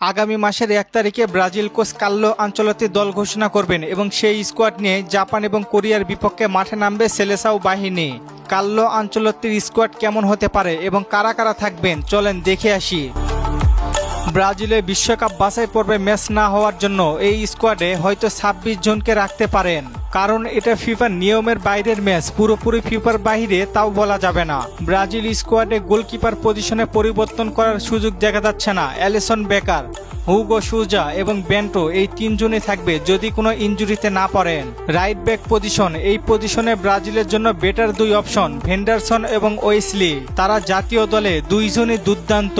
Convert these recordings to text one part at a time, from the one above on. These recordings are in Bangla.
আগামী মাসের এক তারিখে ব্রাজিল কোচ কাল্লো আঞ্চলতে দল ঘোষণা করবেন এবং সেই স্কোয়াড নিয়ে জাপান এবং কোরিয়ার বিপক্ষে মাঠে নামবে সেলেসাও বাহিনী। কাল্লো আঞ্চলতির স্কোয়াড কেমন হতে পারে এবং কারা কারা থাকবেন? চলেন দেখে আসি। ব্রাজিলে বিশ্বকাপ বাছাই পর্বে ম্যাচ না হওয়ার জন্য এই স্কোয়াডে হয়তো ছাব্বিশ জনকে রাখতে পারেন। কারণ এটা ফিফার নিয়মের বাইরের ম্যাচ, পুরোপুরি ফিফার বাইরে তাও বলা যাবে না। ব্রাজিল স্কোয়াডে গোলকিপার পজিশনে পরিবর্তন করার সুযোগ দেখা যাচ্ছে না। অ্যালিসন বেকার, হুগো সুজা এবং বেন্টো এই তিনজনই থাকবে যদি কোনো ইনজুরিতে না পড়েন। রাইট ব্যাক পজিশন, এই পজিশনে ব্রাজিলের জন্য বেটার দুই অপশন, ভেন্ডারসন এবং ওয়েসলি। তারা জাতীয় দলে দুইজনই দুর্দান্ত।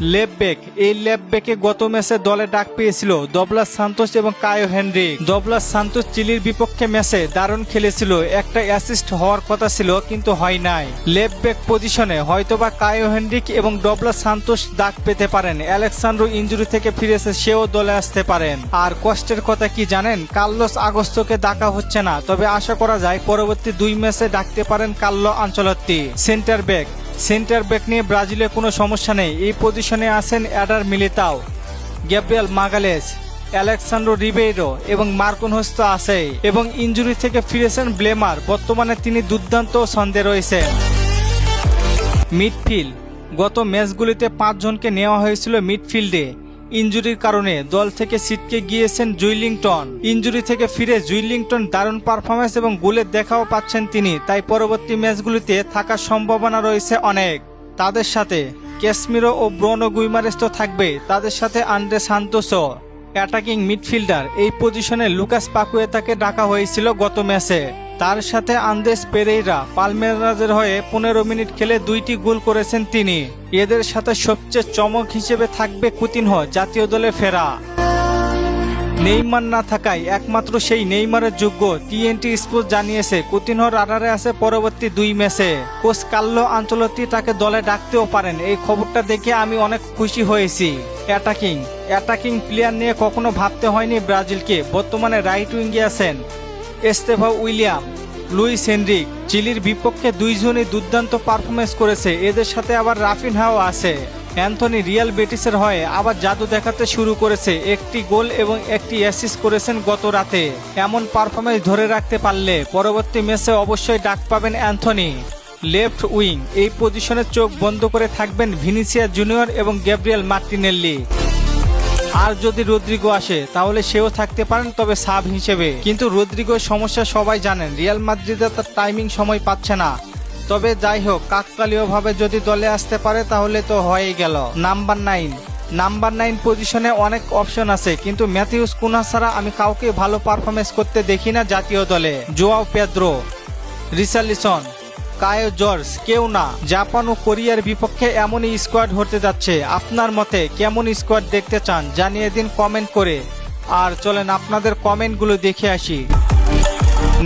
লেফট ব্যাক এই লেফট ব্যাকে গত ম্যাচে দলে ডাক পেয়েছিল দবলাস সান্তোস এবং কায়ো হেনরি দবলাস সান্তোস চিলির বিপক্ষে ম্যাচে দারুণ খেলেছিল। একটা অ্যাসিস্ট হওয়ার কথা ছিল, কিন্তু হয় নাই। লেফট ব্যাক পজিশনে হয়তোবা কায়ো হেনরিক এবং ডবলাস সান্তোস ডাক পেতে পারেন। অ্যালেক্সান্ড্রো ইঞ্জুরি থেকে ফিরেছে, সেও দলে আসতে পারেন। আর কষ্টের কথা কি জানেন? কার্লোস আগস্তকে ডাকা হচ্ছে না, তবে আশা করা যায় পরবর্তী দুই ম্যাচে ডাকতে পারেন Carlo Ancelotti. Centre back centre back নিয়ে ব্রাজিলে কোনো সমস্যা নেই। এই পজিশনে আছেন Eder Militao, Gabriel Magalhaes Alexsandro Ribeiro এবং মার্কুন হোস্ত আছে এবং ইঞ্জুরি থেকে ফিরেছেন ব্লেমার। বর্তমানে তিনি দুর্দান্ত ছন্দে রয়েছেন। মিডফিল্ড, গত ম্যাচগুলিতে পাঁচজনকে নেওয়া হয়েছিল মিডফিল্ডে। ইঞ্জুরির কারণে দল থেকে ছিটকে গিয়েছেন জুইলিংটন। ইঞ্জুরি থেকে ফিরে জুইলিংটন দারুণ পারফরমেন্স এবং গোলের দেখাও পাচ্ছেন তিনি, তাই পরবর্তী ম্যাচগুলিতে থাকার সম্ভাবনা রয়েছে অনেক। তাদের সাথে ক্যাসমিরো ও ব্রনো গুইমারেস তো থাকবে তাদের সাথে আন্দ্রে সান্তোসও। অ্যাটাকিং মিডফিল্ডার, এই পজিশনে লুকাস পাকুয়েতাকে ডাকা হয়েছিল গত ম্যাচে। তার সাথে আন্দেস পেরেইরা পালমেরাজের হয়ে পনেরো মিনিট খেলে দুইটি গোল করেছেন তিনি। এদের সাথে সবচেয়ে চমক হিসেবে থাকবে কুতিনহ, জাতীয় দলে ফেরা। নেইমার না থাকায় একমাত্র সেই নেইমারের যোগ্য টিএনটি স্পোর্টস জানিয়েছে, কুতিনহর আড়ারে আছে পরবর্তী দুই ম্যাচে। কোচ কাল্লো আঞ্চলতি তাকে দলে ডাকতেও পারেন, এই খবরটা দেখে আমি অনেক খুশি হয়েছি। অ্যাটাকিং অ্যাটাকিং প্লেয়ার নিয়ে কখনো ভাবতে হয়নি ব্রাজিলকে, বর্তমানে রাইট উইঙ্গে আছেন। এস্তেভা উইলিয়াম, লুইস হেনরিক, চিলির বিপক্ষে দুইজনই দুর্দান্ত পারফরমেন্স করেছে। এদের সাথে আবার রাফিন রাফিনহাও আছে। অ্যান্থনি রিয়াল বেটিসের হয়ে আবার জাদু দেখাতে শুরু করেছে। একটি গোল এবং একটি অ্যাসিস্ট করেছেন গত রাতে। এমন পারফরমেন্স ধরে রাখতে পারলে পরবর্তী ম্যাচে অবশ্যই ডাক পাবেন অ্যান্থনি। লেফট উইং, এই পজিশনে চোখ বন্ধ করে থাকবেন ভিনিসিয়া জুনিয়র এবং গ্যাব্রিয়েল মার্টিনেল্লি। আর যদি রদ্রিগো আসে, তাহলে সেও থাকতে পারেন তবে সাব হিসেবে। কিন্তু রদ্রিগোর সমস্যা সবাই জানেন, রিয়াল মাদ্রিদে তার টাইমিং সময় পাচ্ছে না। তবে যাই হোক, কাকতালীয়ভাবে যদি দলে আসতে পারে, তাহলে তো হয়েই গেল। Number nine. নাম্বার নাইন পজিশনে অনেক অপশন আছে, কিন্তু ম্যাথিউস কুনা ছাড়া আমি কাউকে ভালো পারফরমেন্স করতে দেখি না জাতীয় দলে। Joao Pedro. Richarlison Kaio Jorge কেউ না। জাপান ও কোরিয়ার বিপক্ষে এমনই স্কোয়াড হতে যাচ্ছে। আপনার মতে কেমন স্কোয়াড দেখতে চান? জানিয়ে দিন কমেন্ট করে। আর চলেন আপনাদের কমেন্টগুলো দেখে আসি।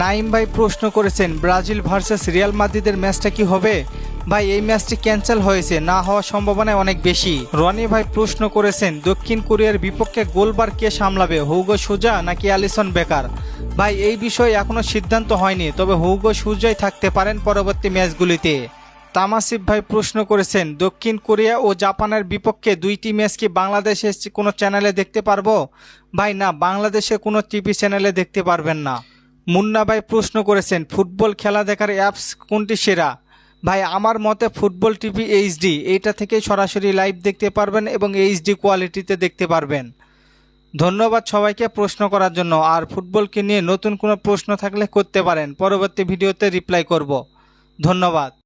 নাইম ভাই প্রশ্ন করেছেন, ব্রাজিল ভার্সেস রিয়াল মাদ্রিদের ম্যাচটা কি হবে? ভাই, এই ম্যাচটি ক্যান্সেল হয়েছে, না হওয়ার সম্ভাবনা অনেক বেশি। রনি ভাই প্রশ্ন করেছেন, দক্ষিণ কোরিয়ার বিপক্ষে গোলবার কে সামলাবে, হৌগো সুজা নাকি অ্যালিসন বেকার? ভাই, এই বিষয়ে এখনও সিদ্ধান্ত হয়নি, তবে হুগো সুজাই থাকতে পারেন পরবর্তী ম্যাচগুলিতে। তামাসিফ ভাই প্রশ্ন করেছেন, দক্ষিণ কোরিয়া ও জাপানের বিপক্ষে দুইটি ম্যাচ কি বাংলাদেশে কোনো চ্যানেলে দেখতে পারব? ভাই, না, বাংলাদেশে কোনো টিভি চ্যানেলে দেখতে পারবেন না। মুন্না ভাই প্রশ্ন করেছেন, ফুটবল খেলা দেখার অ্যাপস কোনটি সেরা? ভাই, আমার মতে ফুটবল টিভি এইচডি, এইটা থেকে সরাসরি লাইভ দেখতে পারবেন এবং এইচডি কোয়ালিটিতে দেখতে পারবেন। ধন্যবাদ সবাইকে প্রশ্ন করার জন্য। আর ফুটবলকে নিয়ে নতুন কোনো প্রশ্ন থাকলে করতে পারেন। পরবর্তী ভিডিওতে রিপ্লাই করব। ধন্যবাদ।